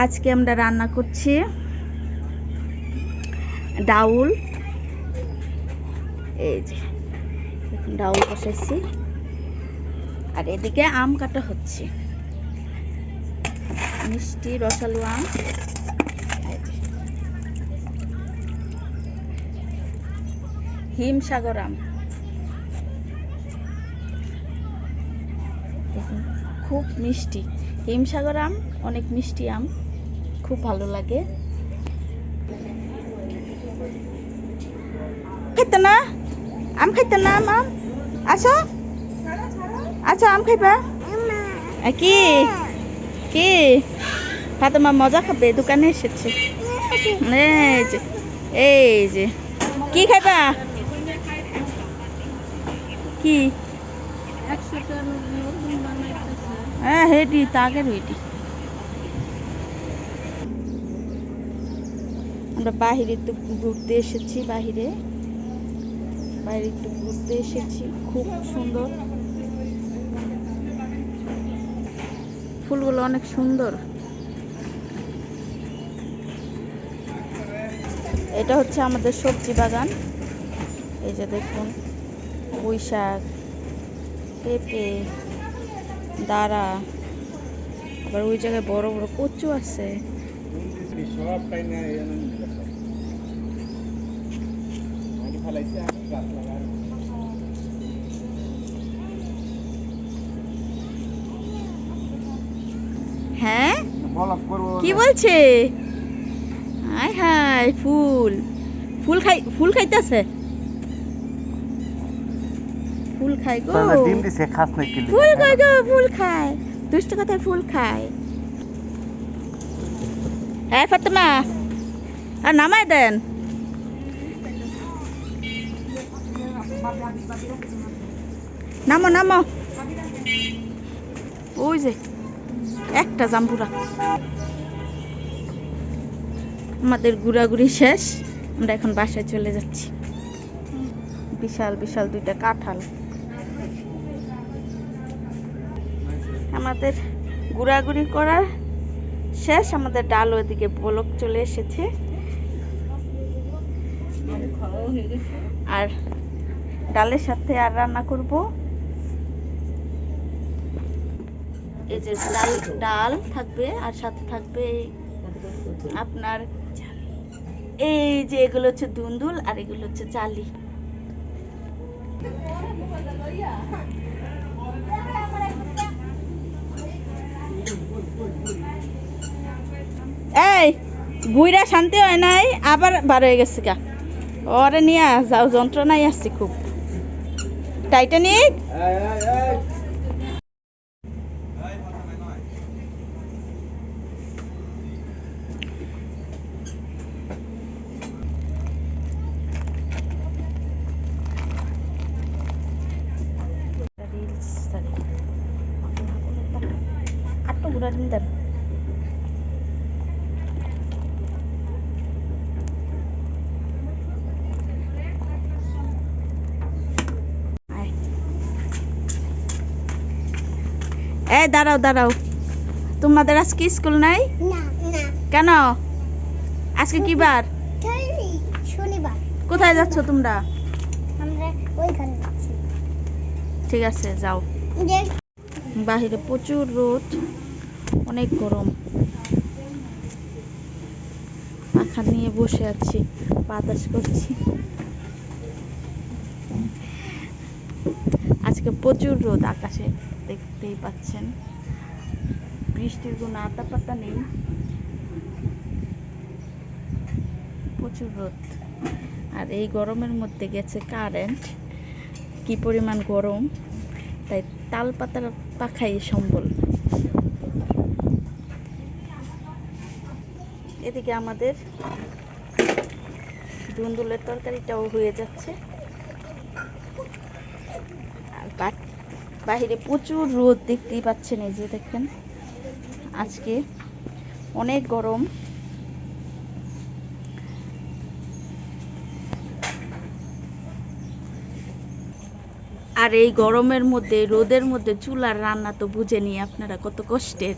আজকে আমরা রান্না করছি ডাউল। এই যে ডাউল বসাইছি। আর এদিকে আম কাটা হচ্ছে। মিষ্টি রসালো আম। হিমসাগর আম। খুব মিষ্টি। হিমসাগর আম, অনেক মিষ্টি আম। খুব ভালো লাগে। খাইতে না? আম খাইতে না আম আম আচ্ছা আম খাইবা। কি? কি? ফাতেমা মজা খাবে দোকানে এসেছে। এই যে এই যে। কি খাইবা? কি? হ্যাঁ হেডি তাগের হেডি আমরা বাহিরে একটু ঘুরতে এসেছি, বাহিরে। বাইরে একটু ঘুরতে এসেছি, খুব সুন্দর। ফুলগুলো অনেক সুন্দর। এটা হচ্ছে আমাদের সবজি বাগান। এই যে দেখুন পুঁই শাক পেঁপে, দাঁড়া। আবার ওই জায়গায় বড় বড় কচু আছে। সব নিয়ে ফেলাইছে, আমি গাছ লাগাই। হ্যাঁ? কি বলছে? হাই হাই ফুল। ফুল খাই ফুল খাইতেছে? ফুল খাই গো। ডিম দিছে খাস ফুল খাই গো ফুল খায়। দুষ্ট কথায় ফুল খায়। হ্যাঁ ফাতেমা। আর নামাই দেন। নামো নামো। ওই যে, একটা জাম্বুরা। আমাদের ঘোরাঘুরি শেষ। আমরা এখন বাসায় চলে যাচ্ছি। বিশাল বিশাল দুইটা কাঁঠাল। আমাদের ঘোরাঘুরি করার শেষ, আমাদের ডাল ওদিকে বলক চলে এসেছে। আর ডালের সাথে আর রান্না করব। এই যে ডাল ডাল থাকবে, আর সাথে থাকবে আপনার এই যে এগুলো হচ্ছে দুন্দুল, আর এগুলো হচ্ছে চালি। এই বুইরা শান্তি হয় নাই আবার বার হয়ে গেছে গা। ওরে নিয়ে যাও যন্ত্রণাই আসছে খুব। টাইটানিক? এই, এই, এই। আটটো ঘুরা দিন দেন আয়। এই দাঁড়াও দাঁড়াও। তোমাদের আজকে স্কুল নাই? কেন? আজকে কি বার? শনিবার। কোথায় যাচ্ছ তোমরা? ঠিক আছে যাও। বাহিরে প্রচুর রোদ অনেক গরম। পাখা নিয়ে বসে আছি বাতাস করছি। আজকে প্রচুর রোদ আকাশে। দেখতেই পাচ্ছেন। বৃষ্টির কোনো আতা পাতা নেই। প্রচুর রোদ। আর এই গরমের মধ্যে গেছে কারেন্ট কি পরিমাণ গরম। তাই তাল পাতার পাখাই সম্বল। এদিকে আমাদের দুন্দুলের তরকারিটাও হয়ে যাচ্ছে। আর বাহিরে প্রচুর রোদ দেখতেই পাচ্ছেন, এই যে দেখেন। আজকে অনেক গরম। আর এই গরমের মধ্যে, রোদের মধ্যে চুলার রান্না তো বুঝেনি আপনারা কত কষ্টের।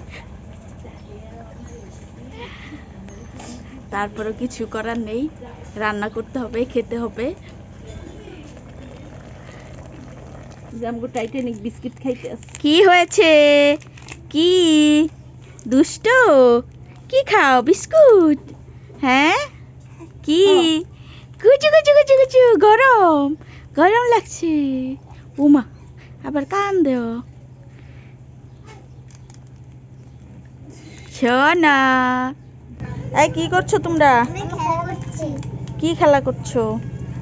তারপরেও কিছু করার নেই, রান্না করতে হবে, খেতে হবে। জামগো টাইটানিক বিস্কিট খাইতে কি হয়েছে? কি? দুষ্ট? কি খাও? বিস্কুট? হ্যাঁ? কি? কুচু কুচু কুচু কুচু গরম। গরম লাগছে। উমা আবার কান দেও। শোনা এই কি করছ তোমরা? আমি খেলা করছি। কি খেলা করছ?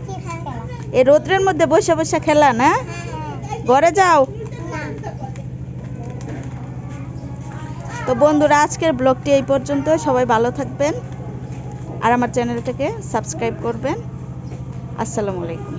কি খেলা? এই রোদ্রের মধ্যে বসে বসে খেলা না? হ্যাঁ। ঘরে যাও। তো বন্ধুরা, আজকের ব্লগটি এই পর্যন্ত। সবাই ভালো থাকবেন। আর আমার চ্যানেলটাকে সাবস্ক্রাইব করবেন। আসসালামু আলাইকুম।